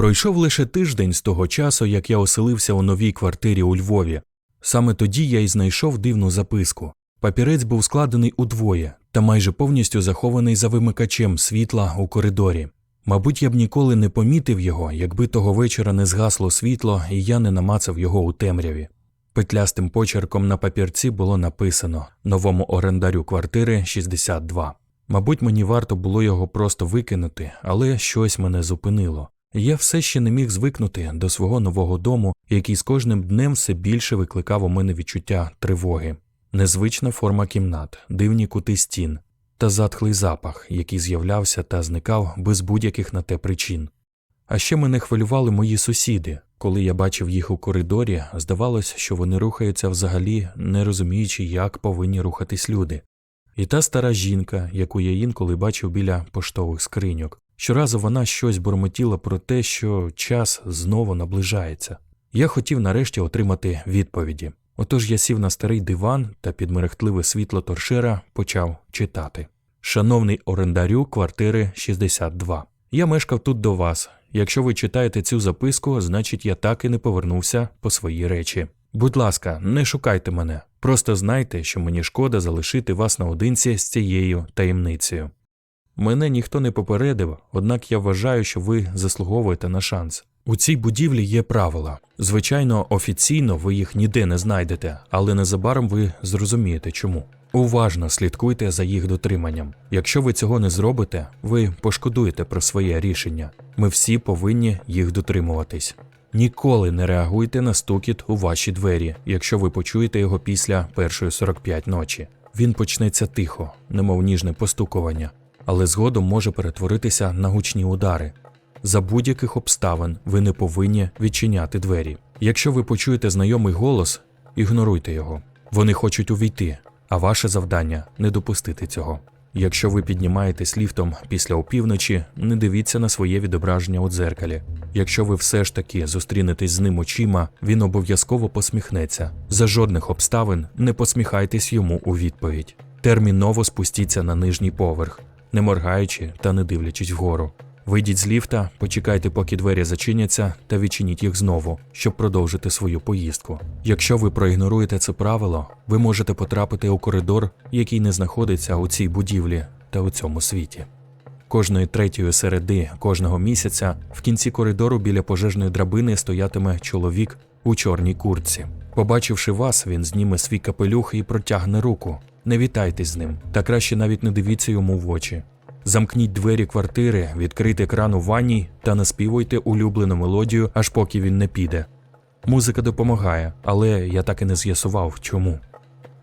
Пройшов лише тиждень з того часу, як я оселився у новій квартирі у Львові. Саме тоді я й знайшов дивну записку. Папірець був складений удвоє та майже повністю захований за вимикачем світла у коридорі. Мабуть, я б ніколи не помітив його, якби того вечора не згасло світло і я не намацав його у темряві. Петлястим почерком на папірці було написано новому орендарю квартири 62. Мабуть, мені варто було його просто викинути, але щось мене зупинило. Я все ще не міг звикнути до свого нового дому, який з кожним днем все більше викликав у мене відчуття тривоги. Незвична форма кімнат, дивні кути стін та затхлий запах, який з'являвся та зникав без будь-яких на те причин. А ще мене хвилювали мої сусіди. Коли я бачив їх у коридорі, здавалось, що вони рухаються взагалі, не розуміючи, як повинні рухатись люди. І та стара жінка, яку я інколи бачив біля поштових скриньок. Щоразу вона щось бурмотіла про те, що час знову наближається. Я хотів нарешті отримати відповіді. Отож я сів на старий диван та під мерехтливе світло торшера почав читати. Шановний орендарю квартири 62. Я мешкав тут до вас. Якщо ви читаєте цю записку, значить я так і не повернувся по свої речі. Будь ласка, не шукайте мене. Просто знайте, що мені шкода залишити вас наодинці з цією таємницею. Мене ніхто не попередив, однак я вважаю, що ви заслуговуєте на шанс. У цій будівлі є правила. Звичайно, офіційно ви їх ніде не знайдете, але незабаром ви зрозумієте чому. Уважно слідкуйте за їх дотриманням. Якщо ви цього не зробите, ви пошкодуєте про своє рішення. Ми всі повинні їх дотримуватись. Ніколи не реагуйте на стукіт у ваші двері, якщо ви почуєте його після першої 45 ночі. Він почнеться тихо, немов ніжне постукування, але згодом може перетворитися на гучні удари. За будь-яких обставин ви не повинні відчиняти двері. Якщо ви почуєте знайомий голос, ігноруйте його. Вони хочуть увійти, а ваше завдання не допустити цього. Якщо ви піднімаєтесь ліфтом після опівночі, не дивіться на своє відображення у дзеркалі. Якщо ви все ж таки зустрінетесь з ним очима, він обов'язково посміхнеться. За жодних обставин не посміхайтесь йому у відповідь. Терміново спустіться на нижній поверх, не моргаючи та не дивлячись вгору. Вийдіть з ліфта, почекайте, поки двері зачиняться, та відчиніть їх знову, щоб продовжити свою поїздку. Якщо ви проігноруєте це правило, ви можете потрапити у коридор, який не знаходиться у цій будівлі та у цьому світі. Кожної третьої середи кожного місяця в кінці коридору біля пожежної драбини стоятиме чоловік у чорній куртці. Побачивши вас, він зніме свій капелюх і протягне руку. Не вітайтесь з ним, та краще навіть не дивіться йому в очі. Замкніть двері квартири, відкрийте кран у ванній та наспівуйте улюблену мелодію, аж поки він не піде. Музика допомагає, але я так і не з'ясував, чому.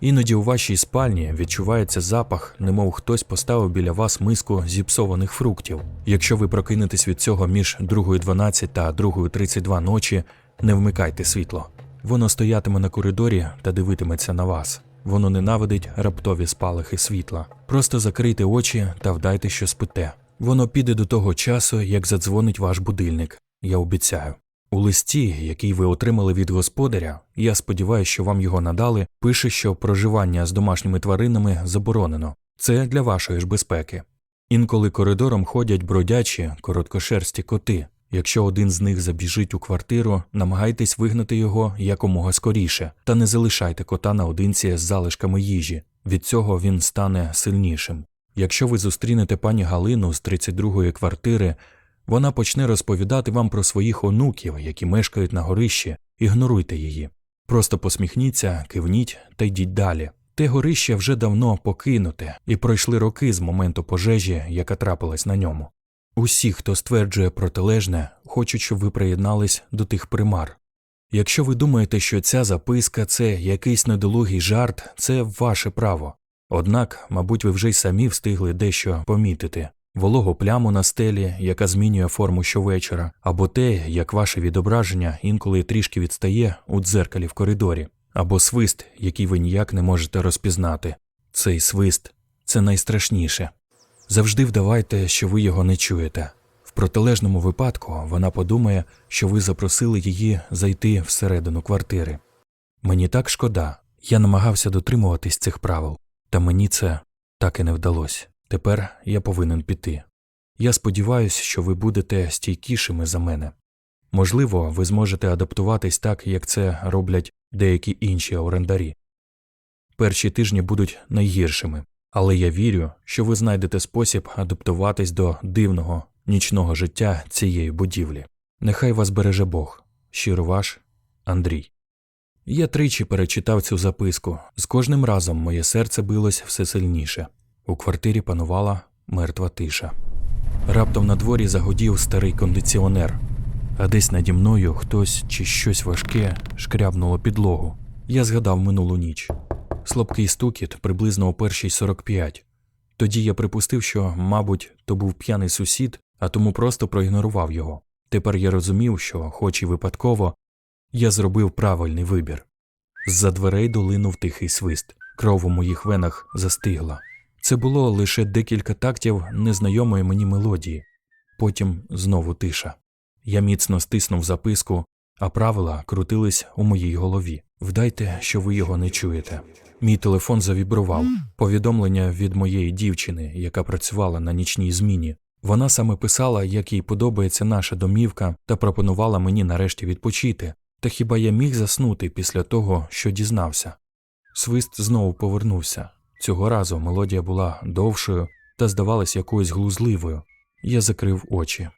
Іноді у вашій спальні відчувається запах, немов хтось поставив біля вас миску зіпсованих фруктів. Якщо ви прокинетесь від цього між 2.12 та 2.32 ночі, не вмикайте світло. Воно стоятиме на коридорі та дивитиметься на вас. Воно ненавидить раптові спалахи світла. Просто закрийте очі та вдайте, що спите. Воно піде до того часу, як задзвонить ваш будильник. Я обіцяю. У листі, який ви отримали від господаря, я сподіваюся, що вам його надали, пише, що проживання з домашніми тваринами заборонено. Це для вашої ж безпеки. Інколи коридором ходять бродячі, короткошерсті коти. Якщо один з них забіжить у квартиру, намагайтесь вигнати його якомога скоріше, та не залишайте кота наодинці з залишками їжі. Від цього він стане сильнішим. Якщо ви зустрінете пані Галину з 32-ї квартири, вона почне розповідати вам про своїх онуків, які мешкають на горищі, ігноруйте її. Просто посміхніться, кивніть та йдіть далі. Те горище вже давно покинуте, і пройшли роки з моменту пожежі, яка трапилась на ньому. Усі, хто стверджує протилежне, хочуть, щоб ви приєднались до тих примар. Якщо ви думаєте, що ця записка це якийсь недолугий жарт, це ваше право. Однак, мабуть, ви вже й самі встигли дещо помітити вологу пляму на стелі, яка змінює форму щовечора, або те, як ваше відображення інколи трішки відстає у дзеркалі в коридорі, або свист, який ви ніяк не можете розпізнати. Цей свист це найстрашніше. Завжди вдавайте, що ви його не чуєте. В протилежному випадку вона подумає, що ви запросили її зайти всередину квартири. Мені так шкода, я намагався дотримуватись цих правил, та мені це так і не вдалося. Тепер я повинен піти. Я сподіваюся, що ви будете стійкішими за мене. Можливо, ви зможете адаптуватись так, як це роблять деякі інші орендарі. Перші тижні будуть найгіршими, але я вірю, що ви знайдете спосіб адаптуватись до дивного нічного життя цієї будівлі. Нехай вас береже Бог. Щиро ваш Андрій. Я тричі перечитав цю записку. З кожним разом моє серце билось все сильніше. У квартирі панувала мертва тиша. Раптом на дворі загодів старий кондиціонер, а десь наді мною хтось чи щось важке шкрябнуло підлогу. Я згадав минулу ніч. Слабкий стукіт приблизно о першій 45. Тоді я припустив, що, мабуть, то був п'яний сусід, а тому просто проігнорував його. Тепер я розумів, що, хоч і випадково, я зробив правильний вибір. З-за дверей долинув тихий свист, кров у моїх венах застигла. Це було лише декілька тактів незнайомої мені мелодії. Потім знову тиша. Я міцно стиснув записку, а правила крутились у моїй голові. Вдайте, що ви його не чуєте. Мій телефон завібрував. Повідомлення від моєї дівчини, яка працювала на нічній зміні. Вона саме писала, як їй подобається наша домівка, та пропонувала мені нарешті відпочити. Та хіба я міг заснути після того, що дізнався? Свист знову повернувся. Цього разу мелодія була довшою та здавалась якоюсь глузливою. Я закрив очі.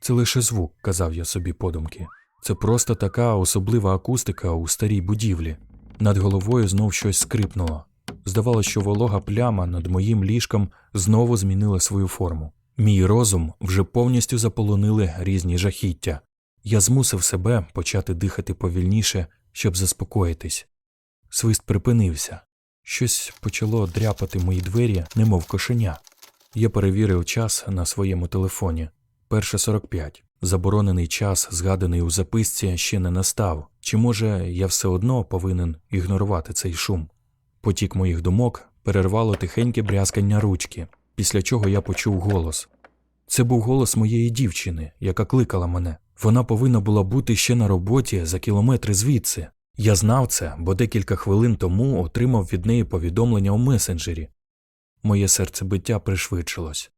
Це лише звук, казав я собі подумки. Це просто така особлива акустика у старій будівлі. Над головою знов щось скрипнуло. Здавалося, що волога пляма над моїм ліжком знову змінила свою форму. Мій розум вже повністю заполонили різні жахіття. Я змусив себе почати дихати повільніше, щоб заспокоїтись. Свист припинився. Щось почало дряпати мої двері, немов кошеня. Я перевірив час на своєму телефоні. Перше 45. Заборонений час, згаданий у записці, ще не настав. Чи може я все одно повинен ігнорувати цей шум? Потік моїх думок перервало тихеньке брязкання ручки, після чого я почув голос. Це був голос моєї дівчини, яка кликала мене. Вона повинна була бути ще на роботі за кілометри звідси. Я знав це, бо декілька хвилин тому отримав від неї повідомлення у месенджері. Моє серцебиття пришвидшилось.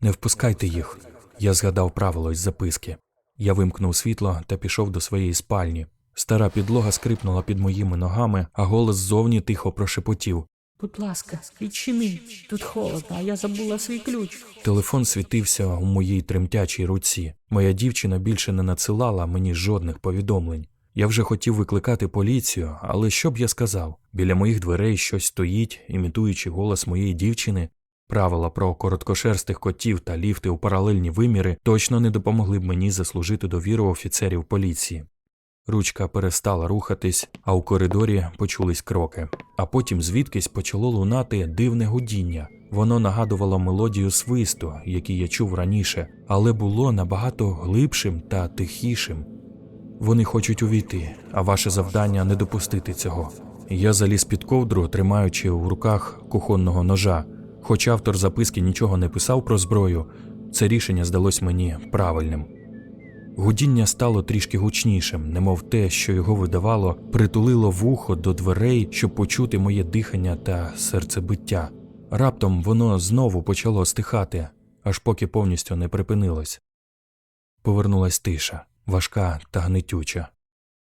Не впускайте їх. Я згадав правило із записки. Я вимкнув світло та пішов до своєї спальні. Стара підлога скрипнула під моїми ногами, а голос ззовні тихо прошепотів. Будь ласка, відчини. Тут холодно, а я забула свій ключ. Телефон світився у моїй тремтячій руці. Моя дівчина більше не надсилала мені жодних повідомлень. Я вже хотів викликати поліцію, але що б я сказав? Біля моїх дверей щось стоїть, імітуючи голос моєї дівчини. Правила про короткошерстих котів та ліфти у паралельні виміри точно не допомогли б мені заслужити довіру офіцерів поліції. Ручка перестала рухатись, а у коридорі почулись кроки. А потім звідкись почало лунати дивне гудіння. Воно нагадувало мелодію свисту, який я чув раніше, але було набагато глибшим та тихішим. Вони хочуть увійти, а ваше завдання не допустити цього. Я заліз під ковдру, тримаючи в руках кухонного ножа. Хоч автор записки нічого не писав про зброю, це рішення здалось мені правильним. Гудіння стало трішки гучнішим, немов те, що його видавало, притулило вухо до дверей, щоб почути моє дихання та серцебиття. Раптом воно знову почало стихати, аж поки повністю не припинилось. Повернулась тиша, важка та гнетюча.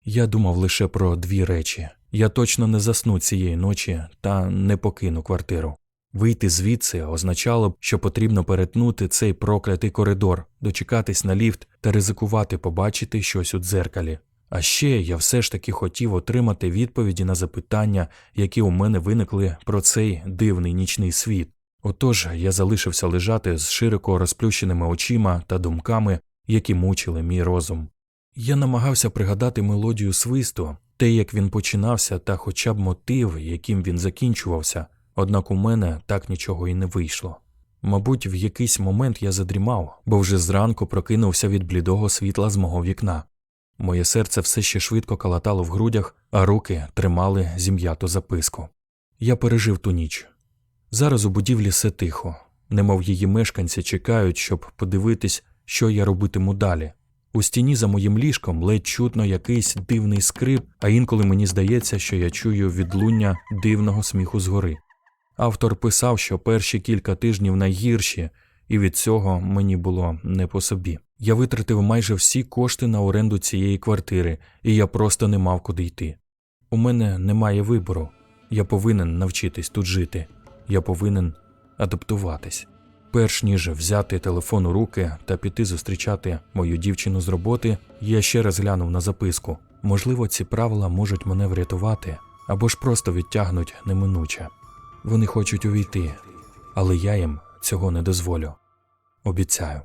Я думав лише про дві речі я точно не засну цієї ночі та не покину квартиру. Вийти звідси означало б, що потрібно перетнути цей проклятий коридор, дочекатись на ліфт та ризикувати побачити щось у дзеркалі. А ще я все ж таки хотів отримати відповіді на запитання, які у мене виникли про цей дивний нічний світ. Отож я залишився лежати з широко розплющеними очима та думками, які мучили мій розум. Я намагався пригадати мелодію свисту, те, як він починався, та хоча б мотив, яким він закінчувався, однак у мене так нічого і не вийшло. Мабуть, в якийсь момент я задрімав, бо вже зранку прокинувся від блідого світла з мого вікна. Моє серце все ще швидко калатало в грудях, а руки тримали зім'яту записку. Я пережив ту ніч. Зараз у будівлі все тихо, немов її мешканці чекають, щоб подивитись, що я робитиму далі. У стіні за моїм ліжком ледь чутно якийсь дивний скрип, а інколи мені здається, що я чую відлуння дивного сміху згори. Автор писав, що перші кілька тижнів найгірші, і від цього мені було не по собі. Я витратив майже всі кошти на оренду цієї квартири, і я просто не мав куди йти. У мене немає вибору. Я повинен навчитись тут жити. Я повинен адаптуватись. Перш ніж взяти телефон у руки та піти зустрічати мою дівчину з роботи, я ще раз глянув на записку. Можливо, ці правила можуть мене врятувати або ж просто відтягнуть неминуче. Вони хочуть увійти, але я їм цього не дозволю. Обіцяю.